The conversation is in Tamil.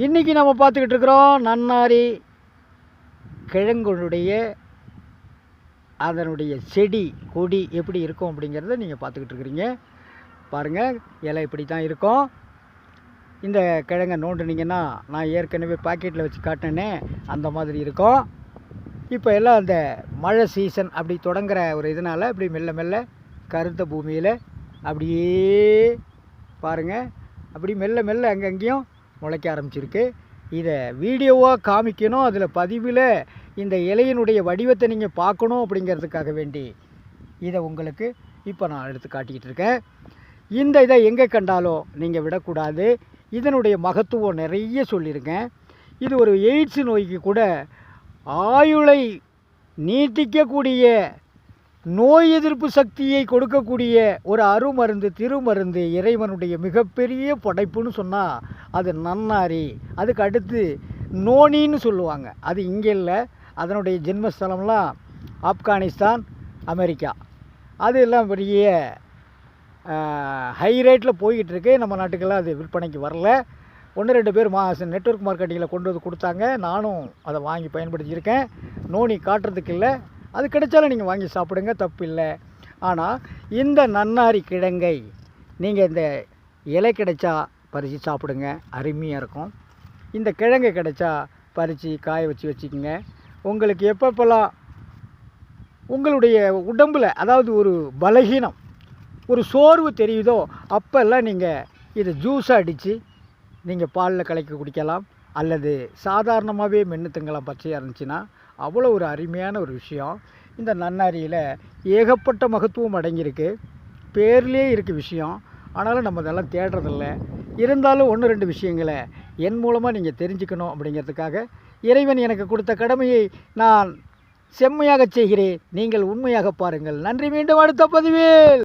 இன்றைக்கி நம்ம பார்த்துக்கிட்டு இருக்கிறோம் நன்னாரி கிழங்குடைய அதனுடைய செடி கொடி எப்படி இருக்கும் அப்படிங்கிறத நீங்கள் பார்த்துக்கிட்டு இருக்கிறீங்க. பாருங்கள் இலை இப்படி தான் இருக்கும். இந்த கிழங்கை நோண்டுனீங்கன்னா நான் ஏற்கனவே பாக்கெட்டில் வச்சு காட்டினேனே அந்த மாதிரி இருக்கும். இப்போ எல்லாம் அந்த மழை சீசன் அப்படி தொடங்குற ஒரு இதனால் இப்படி மெல்ல மெல்ல கருத்த பூமியில் அப்படியே பாருங்கள் அப்படி மெல்ல மெல்ல அங்கங்கேயும் முளைக்க ஆரம்பிச்சிருக்கு. இதை வீடியோவாக காமிக்கணும் அதில் பதிவில் இந்த இலையினுடைய வடிவத்தை நீங்கள் பார்க்கணும் அப்படிங்கிறதுக்காக வேண்டி. இதை உங்களுக்கு இப்போ நான் எடுத்து காட்டிக்கிட்டு இருக்கேன். இந்த இதை எங்கே கண்டாலும் நீங்கள் விடக்கூடாது. இதனுடைய மகத்துவம் நிறைய சொல்லியிருக்கேன். இது ஒரு எய்ட்ஸ் நோய்க்கு கூட ஆயுளை நீட்டிக்கக்கூடிய நோய் எதிர்ப்பு சக்தியை கொடுக்கக்கூடிய ஒரு அருமருந்து திருமருந்து இறைவனுடைய மிகப்பெரிய படைப்புன்னு சொன்னால் அது நன்னாரி. அதுக்கு அடுத்து நோனின்னு சொல்லுவாங்க. அது இங்கே இல்லை. அதனுடைய ஜென்மஸ்தலம்லாம் ஆப்கானிஸ்தான் அமெரிக்கா. அது எல்லாம் பெரிய ஹை ரேட்டில் போய்கிட்டு இருக்கு நம்ம நாட்டுக்கெல்லாம் அது விற்பனைக்கு வரல. ஒன்று ரெண்டு பேர் மா நெட்ஒர்க் மார்க்கெட்டிங்கில் கொண்டு வந்து கொடுத்தாங்க. நானும் அதை வாங்கி பயன்படுத்தியிருக்கேன். நோனி காட்டுறதுக்கு இல்லை. அது கிடைச்சாலும் நீங்கள் வாங்கி சாப்பிடுங்க தப்பு இல்லை ஆனால் இந்த நன்னாரி கிழங்கை நீங்கள் இந்த இலை கிடைச்சா பறித்து சாப்பிடுங்க அருமையாக இருக்கும். இந்த கிழங்கு கிடைச்சா பறித்து காய வச்சு வச்சுக்கோங்க. உங்களுக்கு எப்பப்பெல்லாம் உங்களுடைய உடம்பில் அதாவது ஒரு பலகீனம் ஒரு சோர்வு தெரியுதோ அப்போல்லாம் நீங்கள் இதை ஜூஸாக அடித்து நீங்கள் பாலில் கலக்கி குடிக்கலாம். அல்லது சாதாரணமாகவே மென்று திங்கலாம் பச்சையாக இருந்துச்சுன்னா அவ்வளோ ஒரு அருமையான ஒரு விஷயம். இந்த நன்னாரியில் ஏகப்பட்ட மகத்துவம் அடங்கியிருக்கு. பேர்லேயே இருக்குது விஷயம். ஆனாலும் நம்ம அதெல்லாம் தேடுறதில்ல. இருந்தாலும் ஒன்று ரெண்டு விஷயங்களை என் மூலமாக நீங்கள் தெரிஞ்சுக்கணும் அப்படிங்கிறதுக்காக இறைவன் எனக்கு கொடுத்த கடமையை நான் செம்மையாக செய்கிறேன். நீங்கள் உண்மையாக பாருங்கள். நன்றி மீண்டும் அடுத்த பதிவில்!